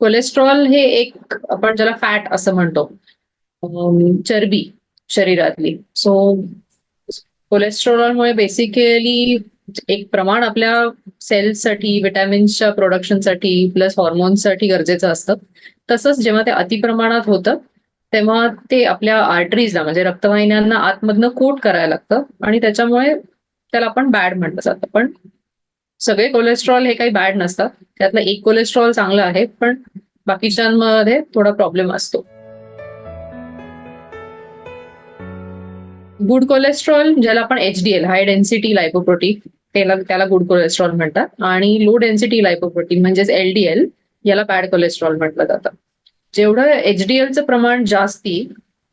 Cholesterol हे एक आपण ज्याला फॅट असं म्हणतो चरबी शरीरातली. सो कोलेस्ट्रॉलमुळे बेसिकली एक प्रमाण आपल्या सेल्ससाठी विटॅमिन्सच्या प्रोडक्शनसाठी प्लस हॉर्मोन्ससाठी गरजेचं असतं. तसंच जेव्हा ते अतिप्रमाणात होतं तेव्हा ते आपल्या आर्टरीजला म्हणजे रक्तवाहिन्यांना आतमधनं कोट करायला लागतं. आणि त्याच्यामुळे त्याला आपण बॅड म्हटलं जातं. पण सगळे कोलेस्ट्रॉल हे काही बॅड नसतात. त्यातलं एक कोलेस्ट्रॉल चांगलं आहे पण बाकीच्यांमध्ये थोडा प्रॉब्लेम असतो. गुड कोलेस्ट्रॉल ज्याला आपण एचडीएल हाय डेन्सिटी लायपोप्रोटीन त्याला त्याला गुड कोलेस्ट्रॉल म्हणतात. आणि लो डेन्सिटी लायपोप्रोटीन म्हणजेच एलडीएल याला बॅड कोलेस्ट्रॉल म्हटलं जातं. जेवढं एचडीएलचं प्रमाण जास्ती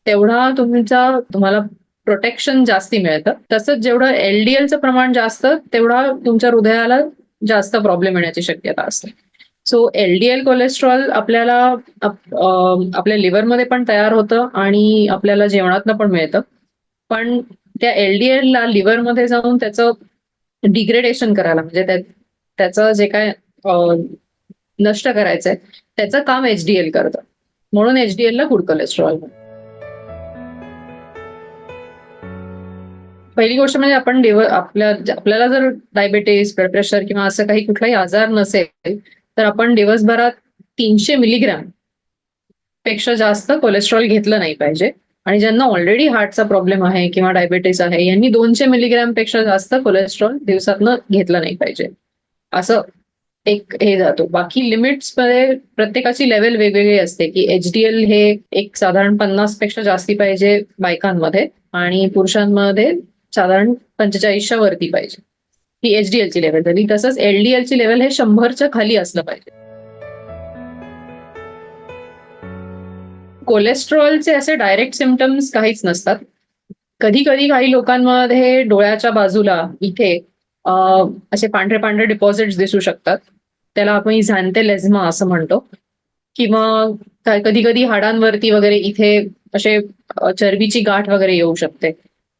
तेवढा तुमचा तुम्हाला प्रोटेक्शन जास्ती मिळतं. तसंच जेवढं एलडीएलचं प्रमाण जास्त तेवढा तुमच्या हृदयाला जास्त प्रॉब्लेम येण्याची शक्यता असते. सो एलडीएल कोलेस्ट्रॉल आपल्याला आपल्या लिव्हरमध्ये पण तयार होतं आणि आपल्याला जेवणातनं पण मिळतं. पण त्या एलडीएल ला लिव्हरमध्ये जाऊन त्याचं डिग्रेडेशन करायला म्हणजे त्याचं जे काय नष्ट करायचंय त्याचं काम एचडीएल करतं. म्हणून एचडीएल ला गुड कोलेस्ट्रॉल पहिली गोष्ट म्हणजे आपण आपल्या आपल्याला जर डायबेटीस ब्लड प्रेशर किंवा असं काही कुठलाही आजार नसेल तर आपण दिवसभरात तीनशे मिलीग्रॅमपेक्षा जास्त कोलेस्ट्रॉल घेतलं नाही पाहिजे. आणि ज्यांना ऑलरेडी हार्टचा प्रॉब्लेम आहे किंवा डायबेटीस आहे यांनी दोनशे मिलीग्रॅमपेक्षा जास्त कोलेस्ट्रॉल दिवसातनं घेतलं नाही पाहिजे. असं एक हे जातो. बाकी लिमिट्समध्ये प्रत्येकाची लेवल वेगवेगळी असते की एचडीएल हे एक साधारण पन्नासपेक्षा जास्ती पाहिजे बायकांमध्ये आणि पुरुषांमध्ये साधारण पंचेचाळीसच्या वरती पाहिजे. ही एचडीएल ची लेवल झाली तसंच एलडीएल ची लेवल हे शंभरच्या खाली असलं पाहिजे. कोलेस्ट्रॉलचे असे डायरेक्ट सिमटम्स काहीच नसतात. कधी कधी काही लोकांमध्ये डोळ्याच्या बाजूला इथे असे पांढरे पांढरे डिपॉझिट्स दिसू शकतात. त्याला आपण झांते लेझमा असं म्हणतो. किंवा कधी कधी हाडांवरती वगैरे इथे असे चरबीची गाठ वगैरे येऊ शकते.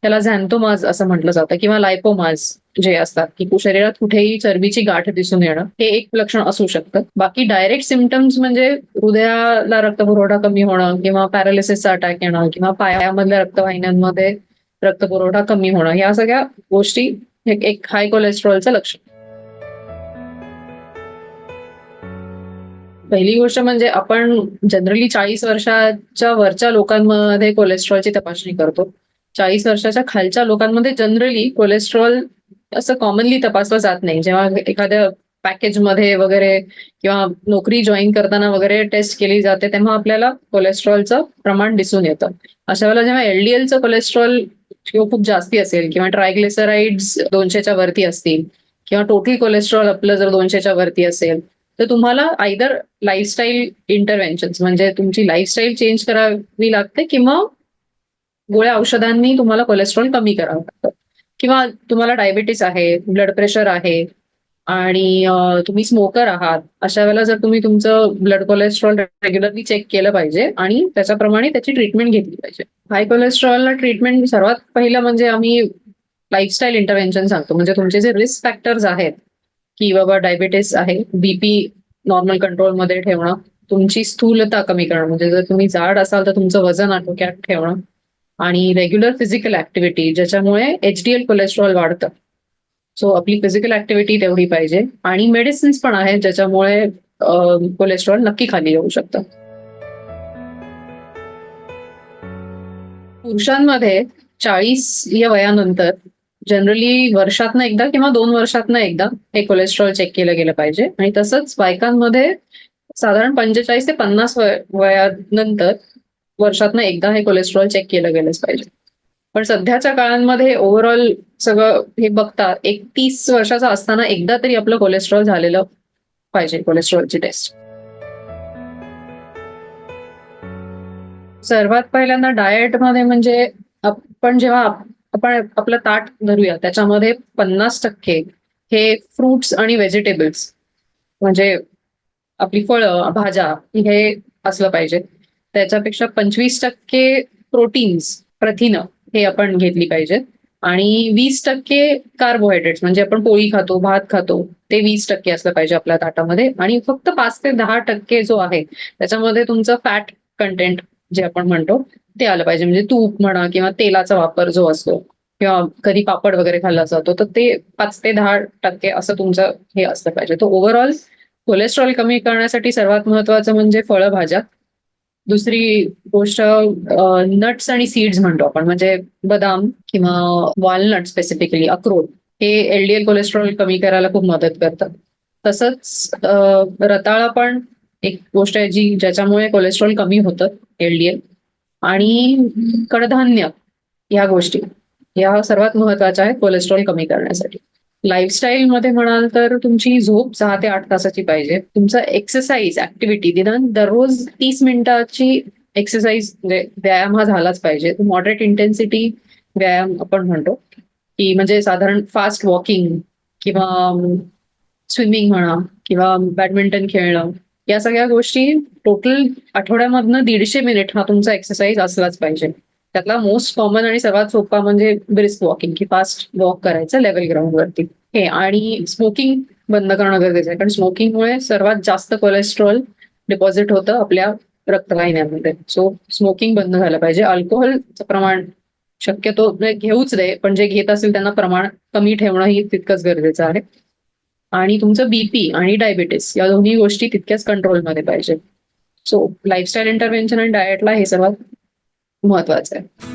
त्याला झॅन्थोमाज असं म्हटलं जातं किंवा लायपोमाज जे असतात की शरीरात कुठेही चरबीची गाठ दिसून येणं हे एक लक्षण असू शकतं. बाकी डायरेक्ट सिमटम्स म्हणजे हृदयाला रक्तपुरवठा कमी होणं किंवा पॅरालिसिसचा अटॅक येणं किंवा पायामधल्या रक्तवाहिन्यांमध्ये रक्तपुरवठा कमी होणं या सगळ्या गोष्टी एक- एक हाय कोलेस्ट्रॉलचं लक्षण. पहिली गोष्ट म्हणजे आपण जनरली चाळीस वर्षाच्या वरच्या लोकांमध्ये कोलेस्ट्रॉलची तपासणी करतो. चाळीस वर्षाच्या खालच्या लोकांमध्ये जनरली कोलेस्ट्रॉल असं कॉमनली तपासलं जात नाही. जेव्हा एखाद्या पॅकेजमध्ये वगैरे किंवा नोकरी जॉईन करताना वगैरे टेस्ट केली जाते तेव्हा आपल्याला कोलेस्ट्रॉलचं प्रमाण दिसून येतं. अशा वेळेला जेव्हा एलडीएलचं कोलेस्ट्रॉल किंवा खूप जास्ती असेल किंवा ट्रायग्लेसराइड्स दोनशेच्या वरती असतील किंवा टोटल कोलेस्ट्रॉल आपलं जर दोनशेच्या वरती असेल तर तुम्हाला आयदर लाईफस्टाईल इंटरव्हेन्शन म्हणजे तुमची लाईफस्टाईल चेंज करावी लागते किंवा गोळ्या औषधांनी तुम्हाला कोलेस्ट्रॉल कमी करावं लागतं. किंवा तुम्हाला डायबिटीस आहे ब्लड प्रेशर आहे आणि तुम्ही स्मोकर आहात अशा वेळेला जर तुम्ही तुमचं ब्लड कोलेस्ट्रॉल रेग्युलरली चेक केलं पाहिजे आणि त्याच्याप्रमाणे त्याची ट्रीटमेंट घेतली पाहिजे. हाय कोलेस्ट्रॉलला ट्रीटमेंट सर्वात पहिलं म्हणजे आम्ही लाईफस्टाईल इंटरव्हेन्शन सांगतो. म्हणजे तुमचे जे रिस्क फॅक्टर्स आहेत की बाबा डायबिटीस आहे बीपी नॉर्मल कंट्रोलमध्ये ठेवणं तुमची स्थूलता कमी करणं म्हणजे जर तुम्ही जाड असाल तर तुमचं वजन आटोक्यात ठेवणं आणि रेग्युलर फिजिकल ऍक्टिव्हिटी ज्याच्यामुळे एचडीएल कोलेस्ट्रॉल वाढतं. सो आपली फिजिकल ऍक्टिव्हिटी तेवढी पाहिजे. आणि मेडिसिन्स पण आहेत ज्याच्यामुळे कोलेस्ट्रॉल नक्की खाली येऊ शकतं. पुरुषांमध्ये चाळीस या वयानंतर जनरली वर्षातनं एकदा किंवा दोन वर्षातनं एकदा हे कोलेस्ट्रॉल चेक केलं गेलं पाहिजे. आणि तसंच बायकांमध्ये साधारण पंचेचाळीस ते पन्नास वयानंतर वर्षातनं एकदा हे कोलेस्ट्रॉल चेक केलं गेलंच पाहिजे. पण सध्याच्या काळांमध्ये ओव्हरऑल सगळं हे बघता एक तीस वर्षाचा असताना एकदा तरी आपलं कोलेस्ट्रॉल झालेलं पाहिजे कोलेस्ट्रॉलची टेस्ट सर्वात पहिल्यांदा डाएटमध्ये म्हणजे आपण जेव्हा आपण आपलं ताट धरूया त्याच्यामध्ये पन्नास टक्के हे फ्रुट्स आणि व्हेजिटेबल्स म्हणजे आपली फळं भाज्या हे असलं पाहिजे. त्याच्यापेक्षा पंचवीस टक्के प्रोटीन्स प्रथिनं हे आपण घेतली पाहिजेत. आणि वीस टक्के कार्बोहायड्रेट्स म्हणजे आपण पोळी खातो भात खातो ते वीस टक्के असलं पाहिजे आपल्या ताटामध्ये. आणि फक्त पाच ते दहा टक्के जो आहे त्याच्यामध्ये तुमचं फॅट कंटेंट जे आपण म्हणतो ते आलं पाहिजे. म्हणजे तूप म्हणा किंवा तेलाचा वापर जो असतो किंवा कधी पापड वगैरे खाल्ला जातो तर ते पाच ते दहा टक्के असं तुमचं हे असलं पाहिजे. तर ओव्हरऑल कोलेस्ट्रॉल कमी करण्यासाठी सर्वात महत्वाचं म्हणजे फळभाज्या. दुसरी गोष्ट नट्स आणि सीड्स म्हणतो आपण. म्हणजे बदाम किंवा वॉलनट स्पेसिफिकली अक्रोड हे एलडीएल कोलेस्ट्रॉल कमी करायला खूप मदत करतात. तसंच रताळा पण एक गोष्ट आहे जी ज्याच्यामुळे कोलेस्ट्रॉल कमी होतं एलडीएल आणि कडधान्य ह्या गोष्टी या सर्वात महत्त्वाच्या आहेत कोलेस्ट्रॉल कमी करण्यासाठी. लाईफस्टाईल मध्ये म्हणाल तर तुमची झोप सहा ते आठ तासाची पाहिजे. तुमचा एक्सरसाइज ऍक्टिव्हिटी निदान दररोज तीस मिनिटाची एक्सरसाइज म्हणजे व्यायाम हा झालाच पाहिजे. मॉडरेट इंटेन्सिटी व्यायाम आपण म्हणतो. की म्हणजे साधारण फास्ट वॉकिंग किंवा स्विमिंग म्हणा किंवा बॅडमिंटन खेळणं या सगळ्या गोष्टी टोटल आठवड्यामधनं दीडशे मिनिट हा तुमचा एक्सरसाइज असलाच पाहिजे. त्यातला मोस्ट कॉमन आणि सर्वात सोपा म्हणजे ब्रिस्क वॉकिंग की फास्ट वॉक करायचं लेवल ग्राउंड वरती. हे आणि स्मोकिंग बंद करणं गरजेचं आहे. कारण स्मोकिंगमुळे सर्वात जास्त कोलेस्ट्रॉल डिपॉझिट होतं आपल्या रक्तवाहिन्यांमध्ये. सो स्मोकिंग बंद झालं पाहिजे. अल्कोहोलचं प्रमाण शक्यतो म्हणजे घेऊच दे पण जे घेत असेल त्यांना प्रमाण कमी ठेवणं ही तितकंच गरजेचं आहे. आणि तुमचं बीपी आणि डायबिटीस या दोन्ही गोष्टी तितक्याच कंट्रोलमध्ये पाहिजे. सो लाईफस्टाईल इंटरव्हेन्शन आणि डाएटला हे सर्वात महत्वाचं आहे.